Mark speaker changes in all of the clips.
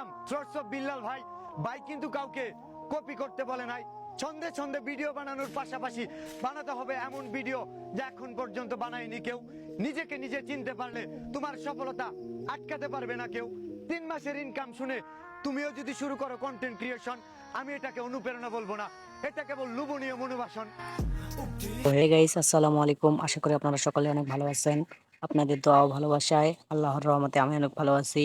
Speaker 1: Welcome thoughts of Billal ভাই ভাই কিন্তু কাউকে কপি করতে বলে নাই। ছন্দে ছন্দে ভিডিও বানানোর পাশাপাশি বানাতে হবে এমন ভিডিও যা এখন পর্যন্ত বানায়নি কেউ। নিজেকে নিজে চিনতে পারলে তোমার সফলতা আটকাতে পারবে না কেউ। তিন মাসের ইনকাম শুনে তুমিও যদি শুরু করো কন্টেন্ট ক্রিয়েশন আমি এটাকে অনুপ্রেরণা বলব না। এটা কেবল লুবনীয় মনোবাসন।
Speaker 2: হে গাইস আসসালামু আলাইকুম। আশা করি আপনারা সকলে অনেক ভালো আছেন। আপনাদের দোয়া ভালোবাসায় আল্লাহর রহমতে আমি অনেক ভালো আছি।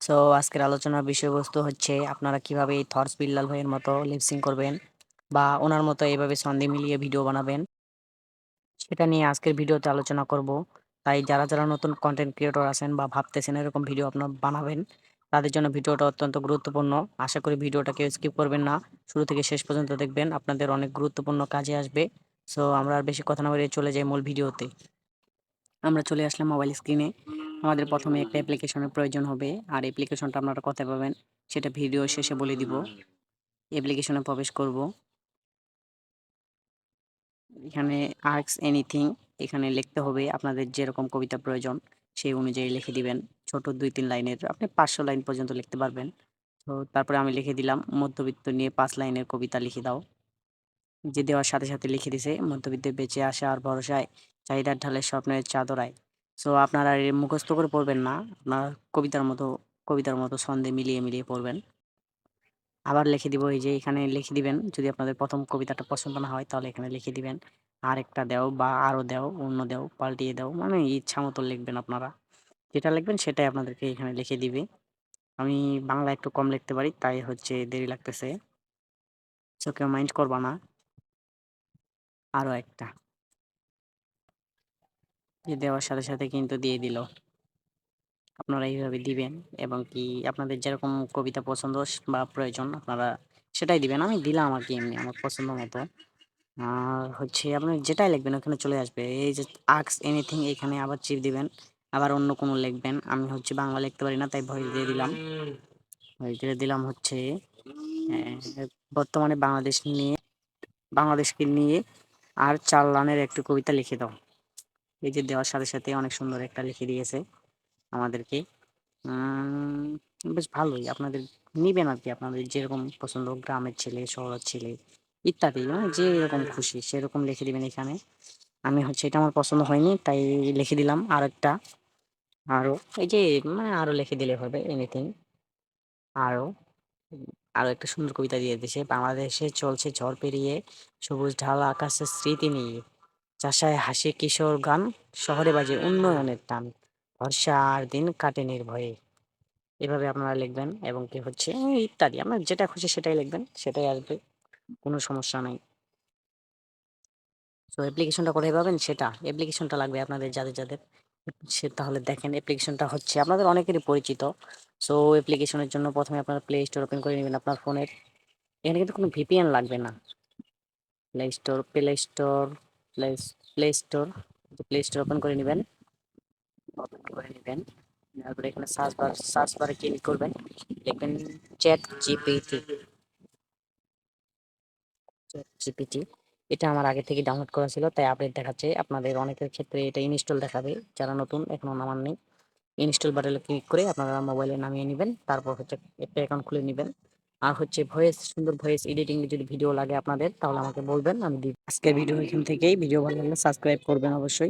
Speaker 2: সো আজকের আলোচনার বিষয়বস্তু হচ্ছে আপনারা কীভাবে এই থর্স বিল্লাল ভাইয়ের মতো লিপসিং করবেন বা ওনার মতো এইভাবে সন্ধে মিলিয়ে ভিডিও বানাবেন, সেটা নিয়ে আজকের ভিডিওতে আলোচনা করব। তাই যারা যারা নতুন কন্টেন্ট ক্রিয়েটর আছেন বা ভাবতেছেন এরকম ভিডিও আপনার বানাবেন, তাদের জন্য ভিডিওটা অত্যন্ত গুরুত্বপূর্ণ। আশা করি ভিডিওটা কেউ স্কিপ করবেন না। শুরু থেকে শেষ পর্যন্ত দেখবেন আপনাদের অনেক গুরুত্বপূর্ণ কাজে আসবে। সো আমরা আর বেশি কথা না বলে চলে যাই মূল ভিডিওতে। আমরা চলে আসলাম মোবাইল স্ক্রিনে আমাদের প্রথমে একটা অ্যাপ্লিকেশনের প্রয়োজন হবে। আর অ্যাপ্লিকেশনটা আপনারা কোথায় পাবেন সেটা ভিডিও শেষে বলে দিব। অ্যাপ্লিকেশনে প্রবেশ করব। এখানে আর্কস এনিথিং এখানে লিখতে হবে আপনাদের যেরকম কবিতা প্রয়োজন সেই অনুযায়ী লিখে দিবেন। ছোট দুই তিন লাইনের, আপনি পাঁচশো লাইন পর্যন্ত লিখতে পারবেন। তো তারপরে আমি লিখে দিলাম, মধ্যবিত্ত নিয়ে পাঁচ লাইনের কবিতা লিখে দাও। যে দেওয়ার সাথে সাথে লিখে দিছে মধ্যবিত্তে বেঁচে আসা আর ভরসায়, চাহিদার ঢালে স্বপ্নের চাদরায় সো আপনারা মুখস্থ করে পড়বেন না। আপনার কবিতার মতো কবিতার মতো ছন্দে মিলিয়ে মিলিয়ে পড়বেন। আবার লিখে দিব, এই যে এখানে লিখে দিবেন। যদি আপনাদের প্রথম কবিতাটা পছন্দ না হয়, তাহলে এখানে লিখে দিবেন। আর একটা দেও বা আরও দেও, অন্য দেও, পাল্টিয়ে দাও মানে ইচ্ছা মতো লিখবেন আপনারা। যেটা লিখবেন সেটাই আপনাদেরকে এখানে লিখে দিবে। আমি বাংলা একটু কম লিখতে পারি, তাই হচ্ছে দেরি লাগতেছে। সো কেউ মাইন্ড করবা না। আরও একটা। দেওয়ার সাথে সাথে কিন্তু দিয়ে দিল। আপনারা এইভাবে দিবেন এবং কি আপনাদের যেরকম কবিতা পছন্দ বা প্রয়োজন আপনারা সেটাই দিবেন। আমি দিলাম আর কি এমনি আমার পছন্দ মতো। আর হচ্ছে আপনি যেটাই লিখবেন ওখানে চলে আসবে। এই যে আক্স এনিথিং এখানে আবার চিপ দিবেন, আবার অন্য কোনো লিখবেন। আমি হচ্ছে বাংলা লিখতে পারি না, তাই ভয়েস দিয়ে দিলাম। ভয়েস দিয়ে দিলাম হচ্ছে বর্তমানে বাংলাদেশ নিয়ে, বাংলাদেশকে নিয়ে আর চার লাইনের একটি কবিতা লিখে দাও। এই যে দেওয়ার সাথে সাথে অনেক সুন্দর একটা লিখে দিয়েছে আমাদেরকে। বেশ ভালোই। আপনাদের নিবেন আর কি আপনাদের যেরকম পছন্দ, গ্রামের ছেলে, শহরের ছেলে, ইত্যাদি মানে যে এরকম খুশি সেরকম লিখে দিবেন এখানে। আমি হচ্ছে এটা আমার পছন্দ হয়নি, তাই লিখে দিলাম আর একটা আরও এই যে মানে আরও লিখে দিলে হবে এনিথিং আরও আরও একটা সুন্দর কবিতা দিয়ে দিয়েছে, বাংলাদেশে চলছে ঝড় পেরিয়ে, সবুজ ঢাল আকাশের স্মৃতি নিয়ে। চাষায় হাসি, কিশোর গান, শহরে বাজে উন্নয়নের টান। ভরসা আর দিন কাটে নির্ভয়ে। এভাবে আপনারা লিখবেন এবং কি হচ্ছে? ইত্যাদি। আপনার যেটা খুশি সেটাই লিখবেন, সেটাই আসবে কোনো সমস্যা নাই। সো অ্যাপ্লিকেশনটা কোথায় পাবেন? সেটা। অ্যাপ্লিকেশনটা লাগবে আপনাদের যাদের যাদের। সে তাহলে দেখেন অ্যাপ্লিকেশনটা হচ্ছে আপনাদের অনেকেরই পরিচিত। সো অ্যাপ্লিকেশনের জন্য প্রথমে আপনারা প্লে স্টোর ওপেন করে নেবেন আপনার ফোনের। এখানে কিন্তু কোনো ভিপিএন লাগবে না। Play store play store play play store play store open করে নেবেন। ওপেন করে নেবেন। তারপরে এখানে সার্চ বার সার্চ বারে ক্লিক করবেন। লিখবেন চ্যাট জিপিটি চ্যাট জিপিটি এটা আমার আগে থেকে ডাউনলোড করা ছিল, তাই আপডেট দেখাচ্ছে। আপনাদের অনেকের ক্ষেত্রে এটা ইনস্টল দেখাবে, যারা নতুন এখনও নামান নেই। ইনস্টল বাটনে ক্লিক করে আপনারা মোবাইলে নামিয়ে নেবেন। তারপর হচ্ছে একটা অ্যাকাউন্ট খুলে নেবেন। আর হচ্ছে ভয়েস সুন্দর ভয়েস এডিটিং যদি ভিডিও লাগে আপনাদের, তাহলে আমাকে বলবেন, আমি দিই আজকের ভিডিও এখান থেকেই ভিডিও ভালো লাগলে সাবস্ক্রাইব করবেন অবশ্যই।